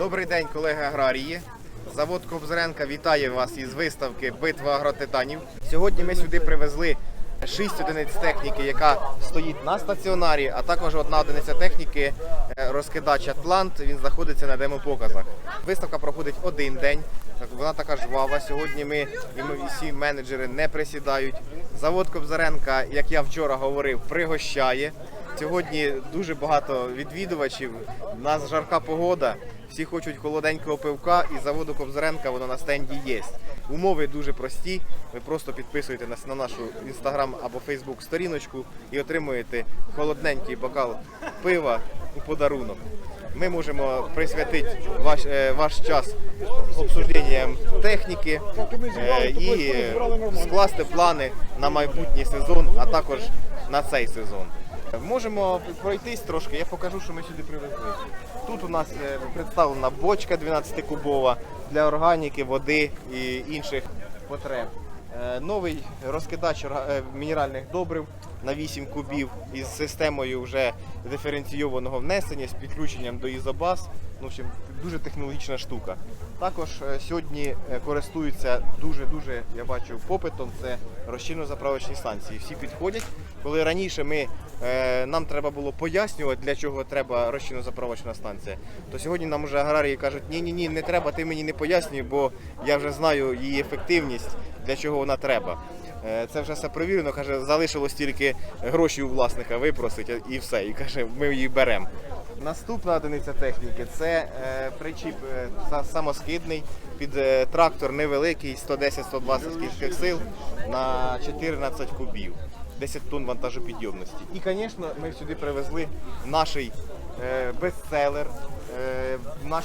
Добрий день, колеги аграрії. Завод Кобзаренка вітає вас із виставки Битва агротитанів. Сьогодні ми сюди привезли 6 одиниць техніки, яка стоїть на стаціонарі, а також одна одиниця техніки е, розкидач Атлант. Він знаходиться на демопоказах. Виставка проходить один день. Вона така жвава. Сьогодні ми всі менеджери не присідають. Завод Кобзаренка, як я вчора говорив, пригощає. Сьогодні дуже багато відвідувачів. У нас жарка погода. Всі хочуть холоденького пивка, і заводу Кобзаренка воно на стенді є. Умови дуже прості. Ви просто підписуєте нас на нашу інстаграм або фейсбук сторіночку і отримуєте холодненький бокал пива у подарунок. Ми можемо присвятити ваш, е, ваш час обсужденням техніки е, і скласти плани на майбутній сезон, а також на цей сезон. Можемо пройтись трошки, я покажу, що ми сюди привезли. Тут у нас е, представлена бочка 12-кубова для органіки, води і інших потреб. Е, Новий розкидач е, мінеральних добрив на 8 кубів із системою вже диференційованого внесення з підключенням до ізобаз. Ну, в общем, дуже технологічна штука. Також е, сьогодні користуються дуже-дуже, я бачу, попитом. Це розчинно-заправочні станції. Всі підходять. Коли раніше ми, нам треба було пояснювати, для чого треба розчинно-заправочна станція, то сьогодні нам вже аграрії кажуть, ні, ні, ні, не треба, ти мені не пояснюй, бо я вже знаю її ефективність, для чого вона треба. Е, Це вже все провірено, каже, залишилось тільки гроші у власника випросить і все. І каже, ми її беремо. Наступна одиниця техніки це е, причіп е, самоскидний під трактор невеликий, 110-120 кінських сил на 14 кубів, 10 тонн вантажопідйомності. І, звісно, ми сюди привезли наш бестселер, е, наш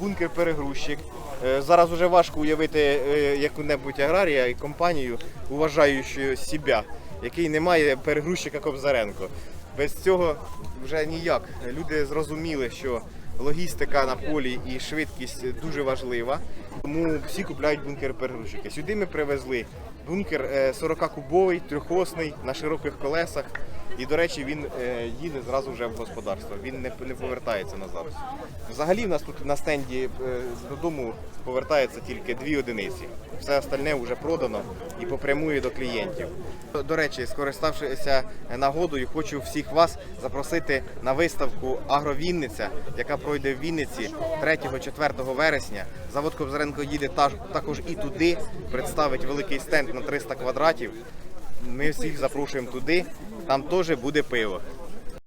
бункер-перегрузчик. Е, Зараз вже важко уявити е, яку-небудь аграрія і компанію, уважаючи себе, який не має перегрузчика Кобзаренко. Без цього вже ніяк. Люди зрозуміли, що логістика на полі і швидкість дуже важлива. Тому всі купляють бункер-перегрузчики. Сюди ми привезли бункер е, 40-кубовий, трьохосний на широких колесах. І, до речі, він е, їде зразу вже в господарство. Він не, повертається назад. Взагалі, в нас тут на стенді е, додому повертається тільки дві одиниці. Все остальне вже продано і попрямує до клієнтів. До речі, скориставшися нагодою, хочу всіх вас запросити на виставку Агровінниця, яка пройде в Вінниці 3-4 вересня. Завод Кобзаренко їде та- також і туди, представить великий стенд на 300 квадратів. Ми всіх запрошуємо туди. Там теж буде пиво.